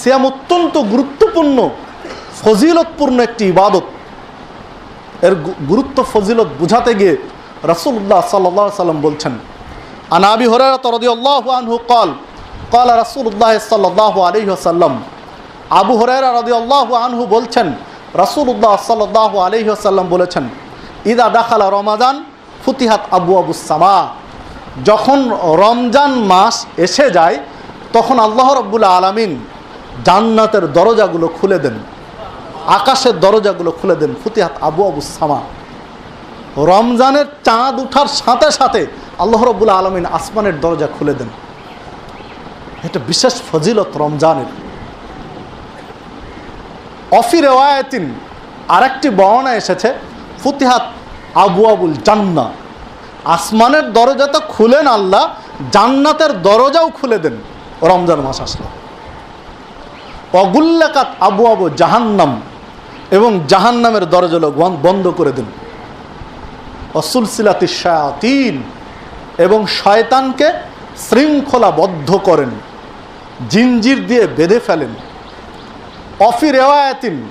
সিয়াম অত্যন্ত গুরুত্বপূর্ণ, ফজিলতপূর্ণ একটি ইবাদত। এর গুরুত্ব, ফজিলত বুঝাতে গিয়ে রাসুল্লাহ সাল্লা সাল্লাম বলছেন আনাবি হরারা তরদি আল্লাহ আনহু কল কল রাসুল্লাহ সাল্লাহ আলহ সাল্লাম আবু হরারা রদি আল্লাহ আনহু বলছেন রাসুল্লাহ সাল্লাহ আলহ সাল্লাম বলেছেন, ইদা দাখালা রমাজান, ফুতিহাত আবু আবু সামা। যখন রমজান মাস এসে যায়, তখন আল্লাহ রব্বুল আলমিন জান্নাতের দরজাগুলো খুলে দেন, আকাশের দরজাগুলো খুলে দেন, ফুতিহাত আবু আবু সামা। রমজানের চাঁদ উঠার সাথে সাথে আল্লাহ রব্বুল আলমিন আসমানের দরজা খুলে দেন। এটা বিশেষ ফজিলত রমজানের। অফি রেওয়ায়তিন আরেকটি বর্ণনা এসেছে, ফুতিহাত আবু আবুল জান্না। আসমানের দরজা তো খুলেন আল্লাহ, জান্নাতের দরজাও খুলে দেন রমজান মাস আসলে। অগুল্লাকাত আবু আবু জাহান্নাম এবং জাহান্নামের দরজাগুলো বন- বন্ধ করে দেন অসুলসিলাতি শায়াতিন এবং শয়তানকে শৃঙ্খলাবদ্ধ করেন জিঞ্জির দিয়ে বেঁধে ফেলেন। অফি রেওয়ায়াতিন,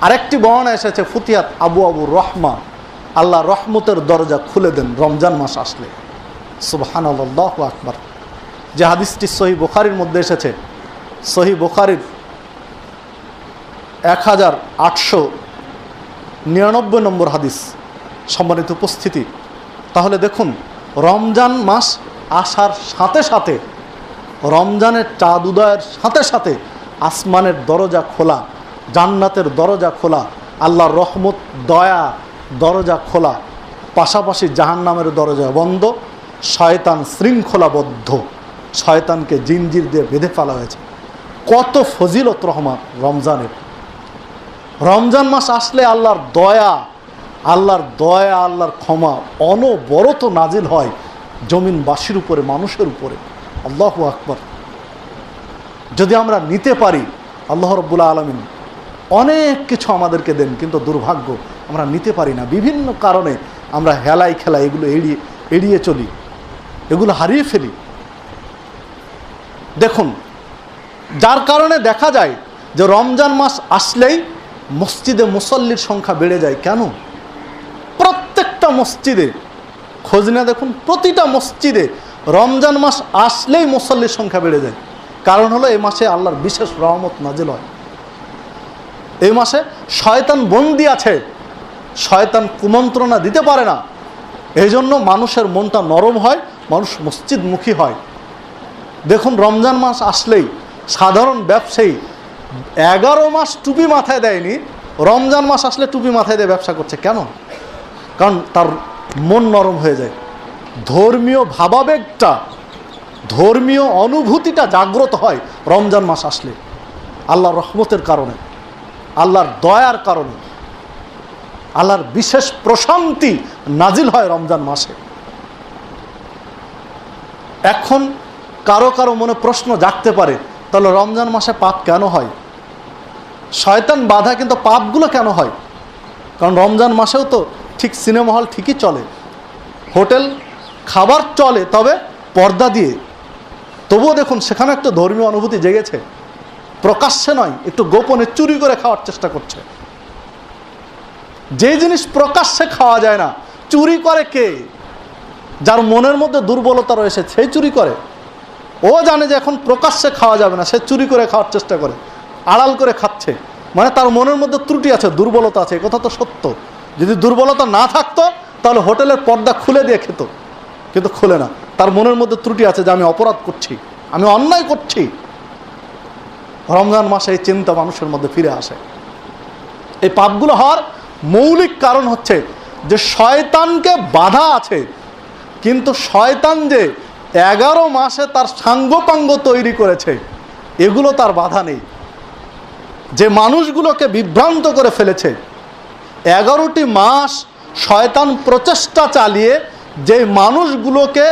আরেকটি বর্ণনা এসেছে, ফুতিয়াত আবু আবু রহমা, আল্লাহ রহমতের দরজা খুলে দেন রমজান মাস আসলে। সুবহান আকবার। যে হাদিসটি সহি বোখারির মধ্যে এসেছে, সহি বুখারির এক হাজার আটশো নিরানব্বই নম্বর হাদিস সম্মানিত উপস্থিতি। তাহলে দেখুন, রমজান মাস আসার সাথে সাথে, রমজানের চাঁদ উদয়ের সাথে সাথে আসমানের দরজা খোলা, জান্নাতের দরজা খোলা, আল্লাহর রহমত, দয়া, দরজা খোলা, পাশাপাশি জাহান্নামের দরজা বন্ধ, শয়তান শৃঙ্খলাবদ্ধ, শয়তানকে জিনজির দিয়ে বেঁধে ফেলা হয়েছে। কত ফজিলত রহমান রমজানের। রমজান মাস আসলে আল্লাহর দয়া আল্লাহর দয়া, আল্লাহর ক্ষমা অনবরত নাজিল হয় জমিনবাসীর উপরে, মানুষের উপরে। আল্লাহ আকবর। যদি আমরা নিতে পারি, আল্লাহ রব্বুল্লা আলমিন অনেক কিছু আমাদেরকে দেন, কিন্তু দুর্ভাগ্য আমরা নিতে পারি না। বিভিন্ন কারণে আমরা হেলাই খেলা এগুলো এড়িয়ে এড়িয়ে চলি। এগুলো হারিয়ে ফেলি। দেখুন, যার কারণে দেখা যায় যে রমজান মাস আসলেই মসজিদে মুসল্লির সংখ্যা বেড়ে যায় কেন? প্রত্যেকটা মসজিদে, খোঁজ না দেখুন, প্রতিটা মসজিদে রমজান মাস আসলেই মুসল্লির সংখ্যা বেড়ে যায়। কারণ হলো এই মাসে আল্লাহর বিশেষ রহমত নাজিল হয়। এই মাসে শয়তান বন্দি আছে। শয়তান কুমন্ত্রণা দিতে পারে না। এই জন্য মানুষের মনটা নরম হয়, মানুষ মসজিদমুখী হয়। দেখুন, রমজান মাস আসলেই সাধারণ ব্যবসায়ী এগারো মাস টুপি মাথায় দেয়নি, রমজান মাস আসলে টুপি মাথায় দিয়ে ব্যবসা করছে। কেন? কারণ তার মন নরম হয়ে যায়। ধর্মীয় ভাবাবেগটা, ধর্মীয় অনুভূতিটা জাগ্রত হয় রমজান মাস আসলে। আল্লাহর রহমতের কারণে, আল্লাহর দয়ার কারণে, আল্লাহর বিশেষ প্রশান্তি নাজিল হয় রমজান মাসে। এখন কারও কারও মনে প্রশ্ন জাগতে পারে তাহলে রমজান মাসে পাপ কেন হয়? শয়তান বাধা কিন্তু পাপগুলো কেন হয়? কারণ রমজান মাসেও তো ঠিক সিনেমা হল ঠিকই চলে। হোটেল, খাবার চলে, তবে পর্দা দিয়ে। তবুও দেখুন, সেখানে একটা ধর্মীয় অনুভূতি জেগেছে। প্রকাশ্যে নয়, একটু গোপনে চুরি করে খাওয়ার চেষ্টা করছে। যে জিনিস প্রকাশ্যে খাওয়া যায় না, চুরি করে কে? যার মনের মধ্যে দুর্বলতা রয়েছে সেই চুরি করে। ও জানে যে এখন প্রকাশ্যে খাওয়া যাবে না, সে চুরি করে খাওয়ার চেষ্টা করে, আড়াল করে খাচ্ছে। মানে তার মনের মধ্যে ত্রুটি আছে, দুর্বলতা আছে কথা তো সত্য। যদি দুর্বলতা না থাকতো, তাহলে হোটেলের পর্দা খুলে দিয়ে খেত, কিন্তু খুলে না। তার মনের মধ্যে ত্রুটি আছে যে আমি অপরাধ করছি, আমি অন্যায় করছি। রমজান মাসে এই চিন্তা মানুষের মধ্যে ফিরে আসে। এই পাপগুলো হওয়ার মৌলিক কারণ হচ্ছে যে শয়তানকে বাধা আছে, কিন্তু শয়তান যে এগারো মাসে তার সাঙ্গপাঙ্গ তৈরি করেছে। এগুলো তার বাধা নেই। যে মানুষগুলোকে বিভ্রান্ত করে ফেলেছে, এগারোটি মাস শয়তান প্রচেষ্টা চালিয়ে যে মানুষগুলোকে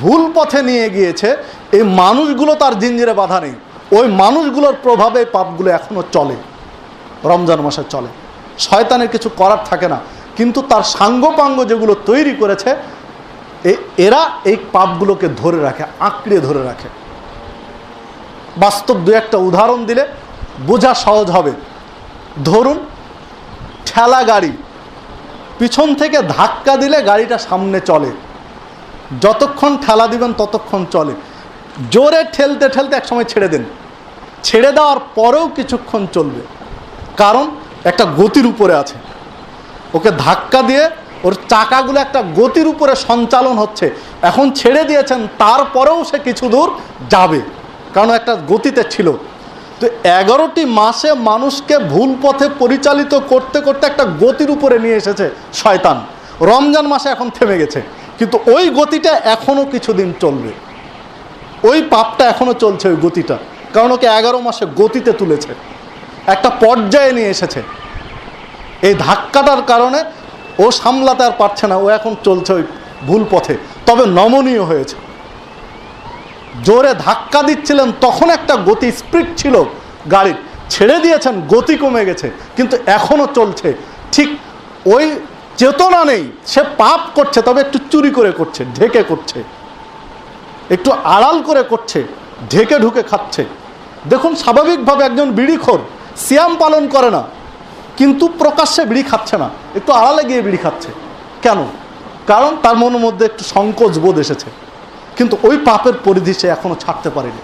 ভুল পথে নিয়ে গিয়েছে, এই মানুষগুলো তার জিঞ্জিরে বাধা নেই। ওই মানুষগুলোর প্রভাবে পাপগুলো এখনও চলে, রমজান মাসে চলে। শয়তানের কিছু করার থাকে না, কিন্তু তার সাঙ্গপাঙ্গ যেগুলো তৈরি করেছে এরা এই পাপগুলোকে ধরে রাখে, আঁকড়ে ধরে রাখে। বাস্তব দু একটা উদাহরণ দিলে বোঝা সহজ হবে। ধরুন, ঠেলা গাড়ি। পিছন থেকে ধাক্কা দিলে গাড়িটা সামনে চলে। যতক্ষণ ঠেলা দিবেন ততক্ষণ চলে। জোরে ঠেলতে ঠেলতে একসময় ছেড়ে দেন। ছেড়ে দেওয়ার পরেও কিছুক্ষণ চলবে। কারণ, একটা গতির উপরে আছে। ওকে ধাক্কা দিয়ে ওর চাকাগুলো একটা গতির উপরে সঞ্চালন হচ্ছে। এখন ছেড়ে দিয়েছেন, তারপরেও সে কিছু দূর যাবে, কারণ একটা গতিতে ছিল। তো এগারোটি মাসে মানুষকে ভুল পথে পরিচালিত করতে করতে একটা গতির উপরে নিয়ে এসেছে শয়তান। রমজান মাসে এখন থেমে গেছে, কিন্তু ওই গতিটা এখনও কিছুদিন চলবে। ওই পাপটা এখনও চলছে ওই গতিটা, কারণ ওকে এগারো মাসে গতিতে তুলেছে। একটা পর্যায়ে নিয়ে এসেছে। এই ধাক্কাটার কারণে ও সামলাতে আর পারছে না, ও এখন চলছে ওই ভুল পথে। তবে নমনীয় হয়েছে। জোরে ধাক্কা দিচ্ছিলেন, তখন একটা গতি স্পিড ছিল গাড়ির। ছেড়ে দিয়েছেন, গতি কমে গেছে, কিন্তু এখনও চলছে। ঠিক ওই চেতনা নেই, সে পাপ করছে, তবে একটু চুরি করে করছে, ঢেকে করছে। একটু আড়াল করে করছে, ঢেকে ঢুকে খাচ্ছে। দেখুন, স্বাভাবিকভাবে একজন বিড়িখোর, সিয়াম পালন করে না। কিন্তু প্রকাশ্যে বিড়ি খাচ্ছে না। একটু আড়ালে গিয়ে বিড়ি খাচ্ছে। কেন? কারণ তার মনের মধ্যে একটু সংকোচ বোধ এসেছে। কিন্তু ওই পাপের পরিধি সে এখনও ছাড়তে পারেনি।